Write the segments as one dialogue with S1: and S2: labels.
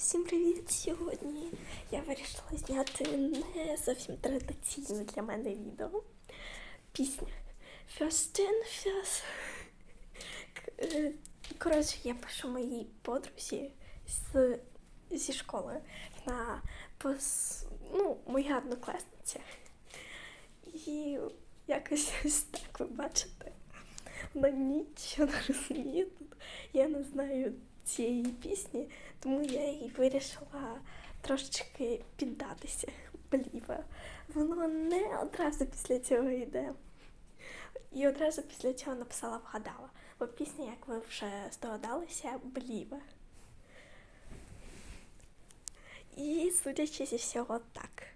S1: Всім привіт! Сьогодні я вирішила зняти не зовсім традиційне для мене відео. Пісня First in First. Коротше, я пишу моїй подрузі з, зі школи. Вона пос, ну, моя однокласниця. І якось ось так ви бачите. Вона нічого не розуміє. Я не знаю цієї пісні, тому я їй вирішила трошечки піддатися. Бліва. Воно не одразу після цього йде. І одразу після цього написала вгадала. Бо пісня, як ви вже здогадалися, бліва. І судячи зі всього так.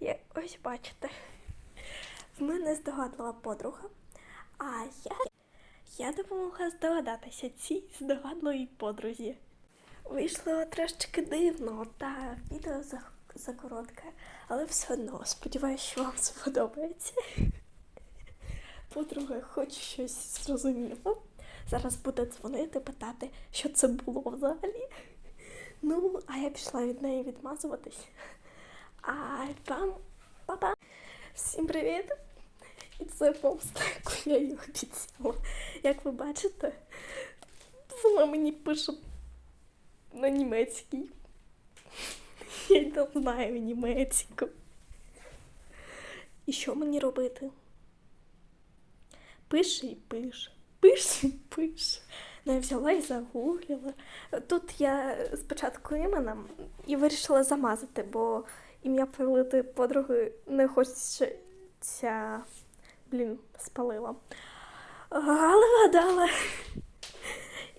S1: Я, ось бачите. В мене здогадлива подруга, а я, я допомогла здогадатися цій здогадливій подрузі. Вийшло трошечки дивно, та відео за, за коротке, але все одно сподіваюся, що вам сподобається. Подруга хоч щось зрозуміла. Зараз буде дзвонити, питати, що це було взагалі. Ну, а я пішла від неї відмазуватись. А вам, па-па! Всім привіт! І це помста, яку я їй обіцяла. Як ви бачите, вона мені пише на німецькій. Я не знаю німецьку. І що мені робити? Пише і пише. Пише і пише. Ну, я взяла і загуглила. Тут я спочатку іменем і вирішила замазати, бо ім'я прилити подруги не хочеться. Блін, спалила. Але вгадала.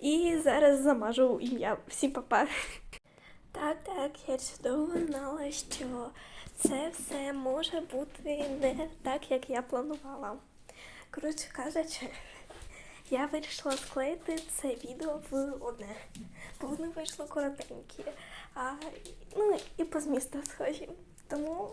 S1: І зараз замажу ім'я. Всім папа. Так, так, я чудово знала, що це все може бути не так, як я планувала. Коротше кажучи, я вирішила склеїти це відео в одне, бо вони вийшли коротенькі, а, ну і по змісту схожі. Тому.